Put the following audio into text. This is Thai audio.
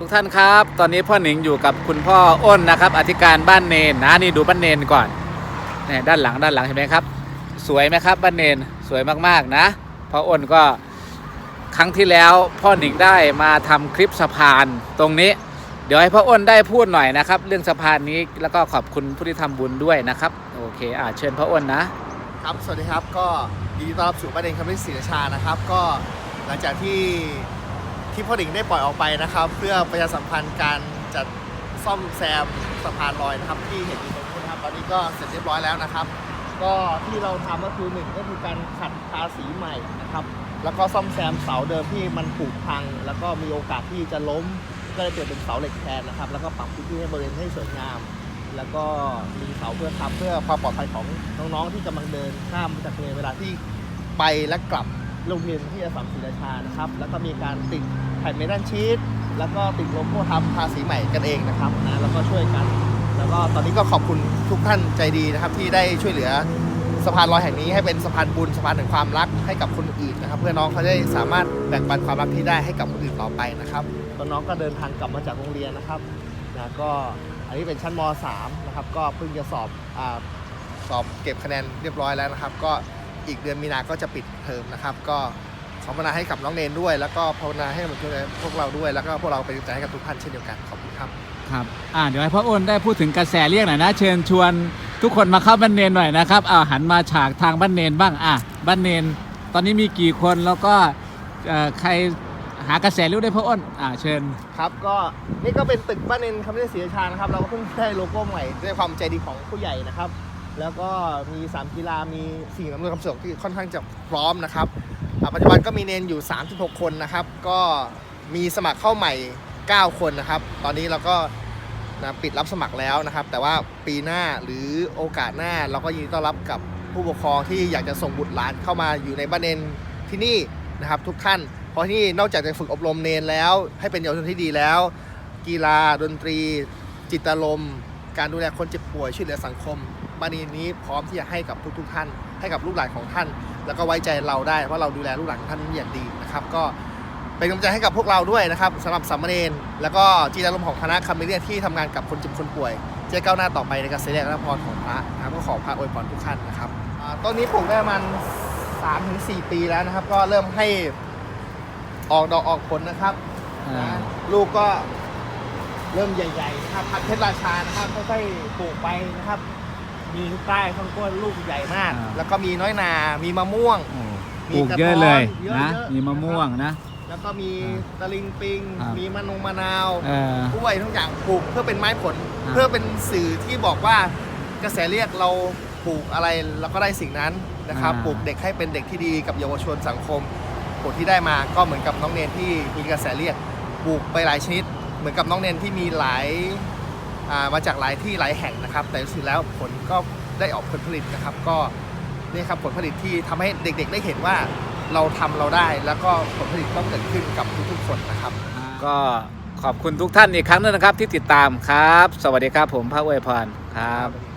ทุกท่านครับ ตอนนี้พ่อหนิงอยู่กับคุณพ่ออ้นนะครับ อธิการบ้านเนนนะนี่ดูบ้านเนนก่อนเนี่ยด้านหลังด้านหลังเห็นไหมครับ สวยไหมครับบ้านเนนสวยมากๆนะพ่ออ้นก็ครั้งที่แล้วพ่อหนิงได้มาทำคลิปสะพานตรงนี้ เดี๋ยวให้พ่ออ้นได้พูดหน่อยนะครับ เรื่องสะพานนี้แล้วก็ขอบคุณผู้ที่ทำบุญด้วยนะครับ โอเคอ่าเชิญพ่ออ้นนะครับสวัสดีครับก็ยินดีต้อนรับสู่ประเด็นคำนิศรีชานะครับ ก็หลังจากที่ ที่พ่อหนิงได้ปล่อยออกไปนะครับ เพื่อประชาสัมพันธ์การจัดซ่อมแซมสะพานลอยนะครับ ที่เห็นอยู่ตรงนี้นะครับ ตอนนี้ก็เสร็จเรียบร้อยแล้วนะครับ ก็ที่เราทำก็คือหนึ่งก็คือการขัดทาสีใหม่นะครับ แล้วก็ซ่อมแซมเสาเดิมที่มันผุพัง แล้วก็มีโอกาสที่จะล้มก็เลยเปลี่ยนเป็นเสาเหล็กแทนนะครับ แล้วก็ปรับพื้นที่ให้บริเวณให้สวยงาม แล้วก็มีเสาเพื่อทำเพื่อความปลอดภัยของน้องๆที่กำลังเดินข้ามจากทะเลเวลาที่ไปและกลับ โรงเรียนที่อสสัมศรีราชานะครับ แล้วก็มีการติดแผ่นเมทัลชีตแล้วก็ติดโลโก้ทำทาสีใหม่กันเองนะครับนะแล้วก็ช่วยกัน แล้วก็ตอนนี้ก็ขอบคุณทุกท่านใจดีนะครับ ที่ได้ช่วยเหลือสะพานลอยแห่งนี้ให้เป็นสะพานบุญสะพานแห่งความรักให้กับคนอื่นนะครับ เพื่อน้องเขาได้สามารถแบ่งปันความรักที่ได้ให้กับคนอื่นต่อไปนะครับตอนน้องก็เดินทางกลับมาจากโรงเรียนนะครับนะก็อันนี้เป็นชั้นม .3 นะครับก็เพิ่งจะสอบอาสอบเก็บคะแนนเรียบร้อยแล้วนะครับ ก็ อีกเดือนมีนาก็จะปิดเทอมนะครับ ก็ขอภาวนาให้กับน้องเนนด้วย แล้วก็ภาวนาให้กับพวกเราด้วย แล้วก็พวกเราเป็นกำลังใจให้กับทุกท่านเช่นเดียวกันขอบคุณครับครับอ่าเดี๋ยวให้พ่ออ้นได้พูดถึงกระแสเรียกหน่อยนะเชิญชวนทุกคนมาเข้าบ้านเนนหน่อยนะครับอ่าหันมาฉากทางบ้านเนนบ้างอะบ้านเนน ตอนนี้มีกี่คนแล้วก็เอ่อใครหากระแสเรียกได้พ่ออ้นอ่าเชิญ ครับก็นี่ก็เป็นตึกบ้านเนนคำนิศรีราชานะครับเราก็เพิ่งได้โลโก้ใหม่ด้วยความใจดีของผู้ใหญ่นะครับ แล้วก็มีสามกีฬามีสิ่งอำนวยความสะดวกที่ค่อนข้างจะพร้อมนะครับปัจจุบันก็มีเนนอยู่ 36 คนนะครับ ก็มีสมัครเข้าใหม่ 9 คนนะครับ ตอนนี้เราก็นะปิดรับสมัครแล้วนะครับ แต่ว่าปีหน้าหรือโอกาสหน้าเราก็ยินดีต้อนรับกับผู้ปกครองที่อยากจะส่งบุตรหลานเข้ามาอยู่ในบ้านเนนที่นี่นะครับทุกท่าน เพราะที่นี่นอกจากจะฝึกอบรมเนนแล้ว ให้เป็นเยาวชนที่ดีแล้ว กีฬาดนตรี จิตอารมณ์การดูแลคนเจ็บป่วยช่วยเหลือสังคม บ้านนี้พร้อมที่จะให้กับทุกๆท่าน ให้กับลูกหลานของท่าน แล้วก็ไว้ใจเราได้เพราะเราดูแลลูกหลานของท่านอย่างดีนะครับ ก็เป็นกำลังใจให้กับพวกเราด้วยนะครับสำหรับสามเณรแล้วก็จิตรลมณ์ของคณะคำเรียนที่ทำงานกับคนเจ็บคนป่วยจะได้ก้าวหน้าต่อไปในการเสด็จและพรของพระนะครับก็ขอพระอวยพรทุกท่านนะครับอ่าต้นนี้ปลูกได้ประมาณ3-4ปีแล้วนะครับ ก็เริ่มให้ออกดอกออกผลนะครับอ่า นะลูกก็เริ่มใหญ่ๆนะครับพันธุ์เพชรราชานะครับค่อยๆปลูกไปนะครับ มีใต้ข้างก้นลูกใหญ่มาก อ่า แล้วก็มีน้อยนา มีมะม่วง โอ้มีปลูกกระเยอะท้อนเลยเยอะนะ เยอะมีมะม่วงนะ แล้วก็มีอ่าตะลิงปิง ครับ มีมะนงมะนาวเออ กล้วยทุกอย่างปลูกเพื่อเป็นไม้ผล อ่า เพื่อเป็นสื่อที่บอกว่ากระแสเรียกเราปลูกอะไรเราก็ได้สิ่งนั้นนะครับ ปลูกเด็กให้เป็นเด็กที่ดีกับเยาวชนสังคม ผลที่ได้มาก็เหมือนกับน้องเนนที่มีกระแสเรียกปลูกไปหลายชนิด เหมือนกับน้องเนนที่มีหลายอ่า มาจากหลายที่หลายแห่งนะครับ แต่สุดแล้วผลก็ได้ออกผลผลิตนะครับ ก็นี่ครับผลผลิตที่ทำให้เด็กๆ ได้เห็นว่าเราทำเราได้แล้วก็ผลผลิตต้องเกิดขึ้นกับทุกๆคนนะครับ ก็ขอบคุณทุกท่านอีกครั้งหนึงนะครับที่ติดตามครับ สวัสดีครับผมพระเวพรครับ